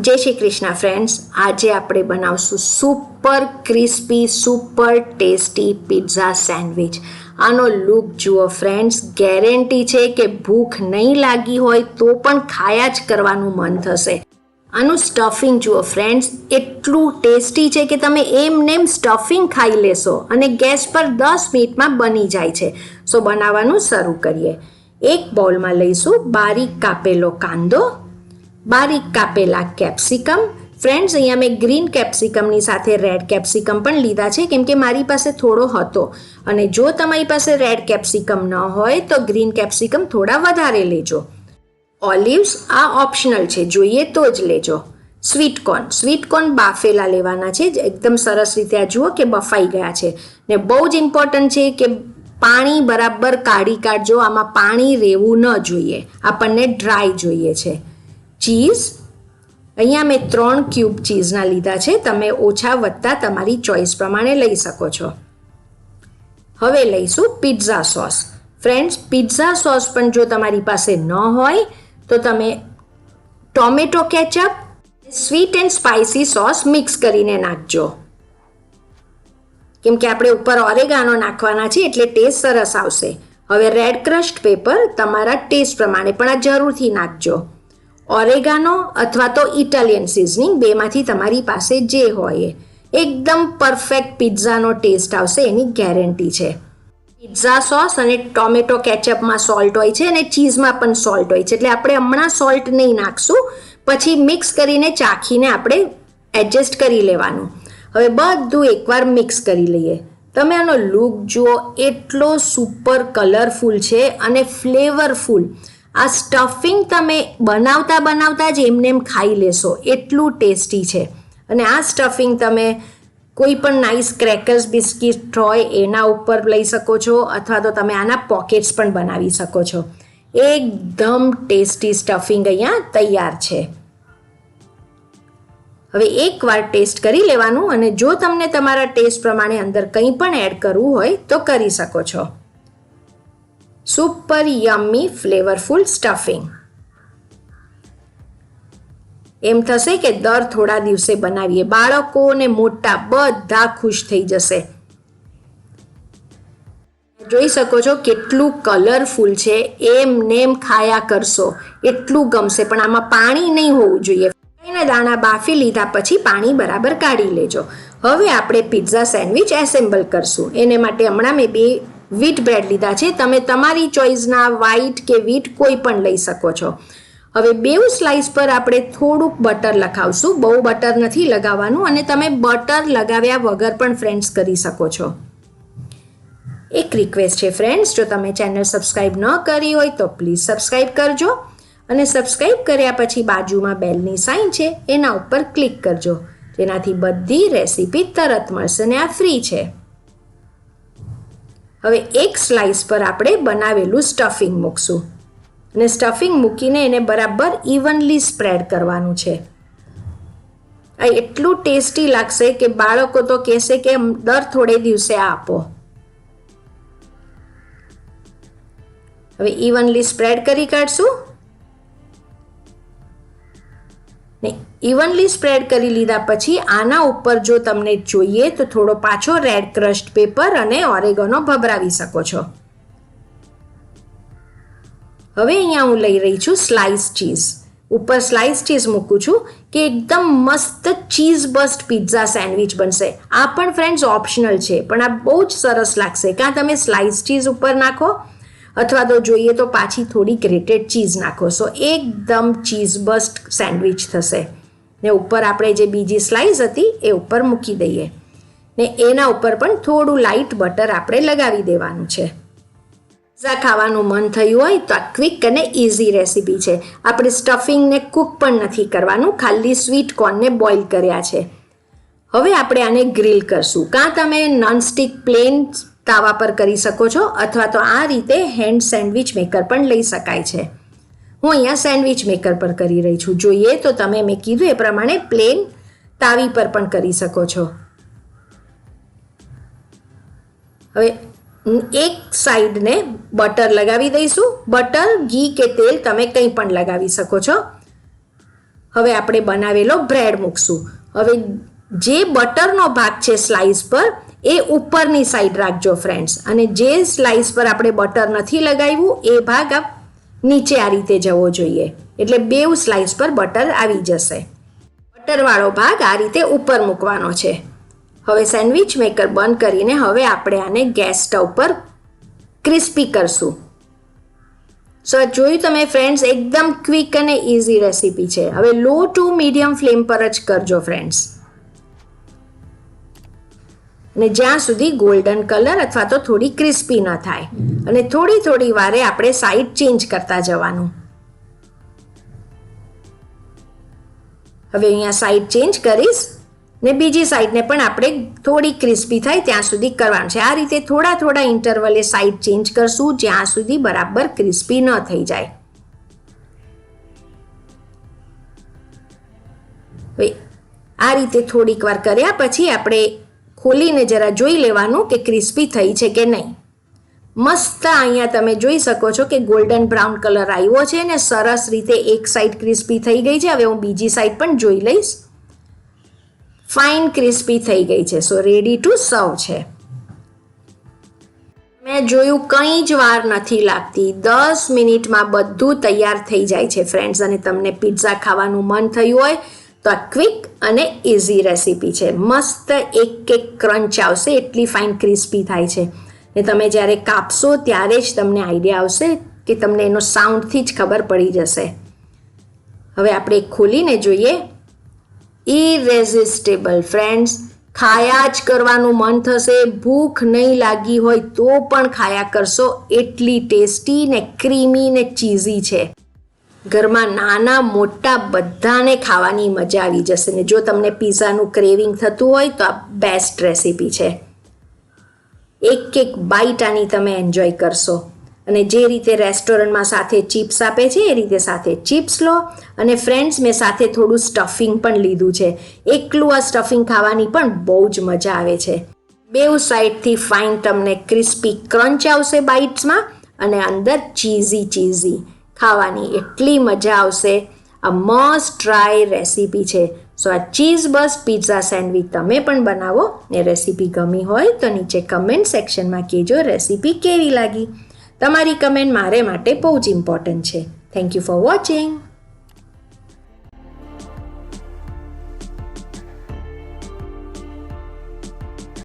જય શ્રી કૃષ્ણ ફ્રેન્ડ્સ આજે આપણે બનાવશું super crispy super tasty pizza sandwich આનો લુક જુઓ ફ્રેન્ડ્સ ગેરંટી છે કે ભૂખ નહીં લાગી હોય તો પણ ખાયા જ કરવાનું મન થશે. આનું સ્ટફિંગ જુઓ ફ્રેન્ડ્સ એટલું ટેસ્ટી છે કે તમે એમ નેમ સ્ટફિંગ ખાઈ લેશો અને ગેસ પર દસ મિનિટમાં બની જાય છે. સો બનાવવાનું શરૂ કરીએ. એક બાઉલમાં લઈશું બારીક કાપેલો કાંદો બારીક કાપેલા કેપ્સિકમ ફ્રેન્ડ્સ અહીંયા મેં ગ્રીન કેપ્સિકમની સાથે રેડ કેપ્સિકમ પણ લીધા છે, કેમ કે મારી પાસે થોડો હતો. અને જો તમારી પાસે રેડ કેપ્સિકમ ન હોય, તો ગ્રીન કેપ્સિકમ થોડા વધારે લેજો. ઓલિવ્સ આ ઓપ્શનલ છે, જોઈએ તો જ લેજો. સ્વીટકોર્ન સ્વીટકોર્ન બાફેલા લેવાના છે એકદમ સરસ રીતે આ જુઓ કે બફાઈ ગયા છે. ને બહુ જ ઇમ્પોર્ટન્ટ છે કે પાણી બરાબર કાઢી કાઢજો, આમાં પાણી રહેવું ન જોઈએ. આપણને ડ્રાય જોઈએ છે. ચીઝ. અહીંયા મેં ત્રણ ક્યુબ ચીઝના લીધા છે. તમે ઓછા વધતા તમારી ચોઈસ પ્રમાણે લઈ શકો છો. હવે લઈશું pizza sauce. Friends, pizza sauce પણ જો તમારી પાસે ન હોય, તો તમે tomato ketchup sweet and spicy sauce mix કરીને નાખજો. કેમ કે આપણે ઉપર ઓરેગાનો નાખવાના છે એટલે ટેસ્ટ સરસ આવશે. હવે રેડ ક્રસ્ટ પેપર તમારા ટેસ્ટ પ્રમાણે પણ આ જરૂરથી નાખજો. ઓરેગાનો અથવા તો ઇટાલિયન સિઝનિંગ બેમાંથી તમારી પાસે જે હોય એકદમ પરફેક્ટ પિઝાનો ટેસ્ટ આવશે એની ગેરંટી છે. પિઝા સોસ અને ટોમેટો કેચઅપમાં સોલ્ટ હોય છે અને ચીઝમાં પણ સોલ્ટ હોય છે. એટલે આપણે હમણાં સોલ્ટ નહીં નાખશું, પછી મિક્સ કરીને ચાખીને આપણે એડજસ્ટ કરી લેવાનું. હવે બધું એકવાર મિક્સ કરી લઈએ. તમે આનો લુક જુઓ, એટલો સુપર કલરફુલ છે અને ફ્લેવરફુલ. આ સ્ટફિંગ તમે બનાવતા બનાવતા જ એમને એમ ખાઈ લેશો. એટલું ટેસ્ટી છે. અને આ સ્ટફિંગ તમે કોઈ પણ નાઇસ ક્રેકર્સ બિસ્કિટ હોય એના ઉપર લઈ શકો છો અથવા તો તમે આના પોકેટ્સ પણ બનાવી શકો છો. એકદમ ટેસ્ટી સ્ટફિંગ અહીંયા તૈયાર છે. હવે એકવાર ટેસ્ટ કરી લેવાનું અને જો તમને તમારા ટેસ્ટ પ્રમાણે અંદર કંઈ પણ એડ કરવું હોય તો કરી શકો છો. સુપર યમ્મી ફ્લેવરફુલ સ્ટફિંગ એમ થશે કે દર થોડા દિવસે બનાવીએ. બાળકો અને મોટા બધા ખુશ થઈ જશે. જોઈ શકો છો કેટલું કલરફુલ છે. એમ નેમ ખાયા કરશો. એટલું ગમશે. પણ આમાં પાણી નહીં હોવું જોઈએ. એના દાણા બાફી લીધા પછી પાણી બરાબર કાઢી લેજો. હવે આપણે પિઝા સેન્ડવિચ એસેમ્બલ કરશું. એને માટે હમણાં મેં બે વીટ બ્રેડ લીધા છે. તમે તમારી ચોઈસના વ્હાઈટ કે વીટ કોઈ પણ લઈ શકો છો. હવે બેઉ સ્લાઇસ પર આપણે થોડુંક બટર લખાવશું. બહુ બટર નથી લગાવવાનું અને તમે બટર લગાવ્યા વગર પણ ફ્રેન્ડ્સ કરી શકો છો. એક રિક્વેસ્ટ છે ફ્રેન્ડ્સ જો તમે ચેનલ સબસ્ક્રાઈબ ન કરી હોય તો પ્લીઝ સબસ્ક્રાઈબ કરજો અને સબસ્ક્રાઈબ કર્યા પછી બાજુમાં બેલની સાઇન છે, એના ઉપર ક્લિક કરજો. જેનાથી બધી રેસીપી તરત મળશે ને આ ફ્રી છે. હવે એક સ્લાઇસ પર આપણે બનાવેલું સ્ટફિંગ મૂકશું. અને સ્ટફિંગ મૂકીને એને બરાબર ઇવનલી સ્પ્રેડ કરવાનું છે. આ એટલું ટેસ્ટી લાગશે કે બાળકો તો કહેશે કે દર થોડે દિવસે આપો. હવે ઇવનલી સ્પ્રેડ કરી કાઢશું. ઇવનલી સ્પ્રેડ કરી લીધા પછી આના ઉપર જો તમને જોઈએ તો થોડો પાછો રેડ ક્રસ્ટ પેપર અને ઓરેગોનો ભભરાવી શકો છો. હવે અહીંયા હું લઈ રહી છું સ્લાઇસ ચીઝ ઉપર સ્લાઇસ ચીઝ મૂકું છું કે એકદમ મસ્ત ચીઝ બસ્ટ પિઝા સેન્ડવિચ બનશે. આ પણ ફ્રેન્ડ્સ ઓપ્શનલ છે, પણ આ બહુ જ સરસ લાગશે. કાં તમે સ્લાઇસ ચીઝ ઉપર નાખો અથવા તો જોઈએ તો પાછી થોડી ગ્રેટેડ ચીઝ નાખો. સો એકદમ ચીઝ બસ્ટ સેન્ડવિચ થશે. ને ઉપર આપણે જે બીજી સ્લાઇસ હતી, એ ઉપર મૂકી દઈએ. ને એના ઉપર પણ થોડું લાઇટ બટર આપણે લગાવી દેવાનું છે. પીઝા ખાવાનું મન થયું હોય તો આ ક્વિક અને ઇઝી રેસીપી છે. આપણે સ્ટફિંગને કૂક પણ નથી કરવાનું, ખાલી સ્વીટ કોર્નને બોઇલ કર્યા છે. હવે આપણે આને ગ્રીલ કરશું. કાં તમે નોનસ્ટિક પ્લેન તાવા પર કરી શકો છો, અથવા તો આ રીતે હેન્ડ સેન્ડવિચ મેકર પણ લઈ શકાય છે. હું અહીંયા સેન્ડવિચ મેકર પર કરી રહી છું. જોઈએ તો તમે મેં કીધું એ પ્રમાણે પ્લેન તાવી પર પણ કરી શકો છો. હવે એક સાઈડને બટર લગાવી દઈશું. બટર, ઘી કે તેલ તમે કંઈ પણ લગાવી શકો છો. હવે આપણે બનાવેલો બ્રેડ મૂકશું. હવે જે બટરનો ભાગ છે સ્લાઇસ પર, એ ઉપરની સાઈડ રાખજો, ફ્રેન્ડ્સ. અને જે સ્લાઇસ પર આપણે બટર નથી લગાવ્યું, એ ભાગ આ નીચે આ રીતે જવો જોઈએ. એટલે બેઉ સ્લાઇસ પર બટર આવી જશે. બટરવાળો ભાગ આ રીતે ઉપર મૂકવાનો છે. હવે સેન્ડવિચ મેકર બંધ કરીને હવે આપણે આને ગેસ સ્ટવ પર ક્રિસ્પી કરશું. સો જોયું તમે ફ્રેન્ડ્સ એકદમ ક્વિક અને ઇઝી રેસીપી છે. હવે લો ટુ મીડિયમ ફ્લેમ પર જ કરજો ફ્રેન્ડ્સ અને જ્યાં સુધી ગોલ્ડન કલર અથવા તો થોડી ક્રિસ્પી ન થાય. અને થોડી થોડી વારે આપણે સાઈડ ચેન્જ કરતા જવાનું. હવે અહીંયા સાઈડ ચેન્જ કરીશ ને બીજી સાઈડને પણ આપણે થોડી ક્રિસ્પી થાય ત્યાં સુધી કરવાનું છે. આ રીતે થોડા થોડા ઇન્ટરવલે સાઈડ ચેન્જ કરશું જ્યાં સુધી બરાબર ક્રિસ્પી ન થઈ જાય. આ રીતે થોડીક વાર કર્યા પછી આપણે ખોલીને જરા જોઈ લેવાનું કે ક્રિસ્પી થઈ છે કે નહીં. મસ્ત અહીંયા તમે જોઈ શકો છો કે ગોલ્ડન બ્રાઉન કલર આવ્યો છે ને સરસ રીતે એક સાઈડ ક્રિસ્પી થઈ ગઈ છે. હવે હું બીજી સાઈડ પણ જોઈ લઈશ. ફાઇન ક્રિસ્પી થઈ ગઈ છે. સો રેડી ટુ સર્વ છે. મેં જોયું કંઈ જ વાર નથી લાગતી. દસ મિનિટમાં બધું તૈયાર થઈ જાય છે ફ્રેન્ડ્સ અને તમને પિઝા ખાવાનું મન થયું હોય તો આ ક્વિક અને ઇઝી રેસીપી છે. મસ્ત એક એક ક્રંચ આવશે, એટલી ફાઇન ક્રિસ્પી થાય છે. ને તમે જ્યારે કાપશો ત્યારે જ તમને આઈડિયા આવશે કે તમને એનો સાઉન્ડથી જ ખબર પડી જશે. હવે આપણે ખોલીને જોઈએ. ઇરેઝિસ્ટેબલ ફ્રેન્ડ્સ ખાયા જ કરવાનું મન થશે. ભૂખ નહીં લાગી હોય તો પણ ખાયા કરશો. એટલી ટેસ્ટી ને ક્રીમી ને ચીઝી છે. ઘરમાં નાના મોટા બધાને ખાવાની મજા આવી જશે ને જો તમને પીઝાનું ક્રેવિંગ થતું હોય તો આ બેસ્ટ રેસીપી છે. એક એક બાઈટ આની તમે એન્જોય કરશો. અને જે રીતે રેસ્ટોરન્ટમાં સાથે ચિપ્સ આપે છે, એ રીતે સાથે ચિપ્સ લો. અને ફ્રેન્ડ્સ મેં સાથે થોડું સ્ટફિંગ પણ લીધું છે. એકલું આ સ્ટફિંગ ખાવાની પણ બહુ જ મજા આવે છે. બેઉ સાઈડથી ફાઇન તમને ક્રિસ્પી ક્રંચ આવશે બાઇટ્સમાં અને અંદર ચીઝી ચીઝી ખાવાની એટલી મજા આવશે. આ મસ્ટ ટ્રાય રેસીપી છે. સો આ ચીઝ બસ પિઝા સેન્ડવિચ તમે પણ બનાવો ને રેસીપી ગમી હોય તો નીચે કમેન્ટ સેક્શનમાં કહેજો રેસીપી કેવી લાગી. તમારી કમેન્ટ મારે માટે બહુ જ ઇમ્પોર્ટન્ટ છે. Thank you for watching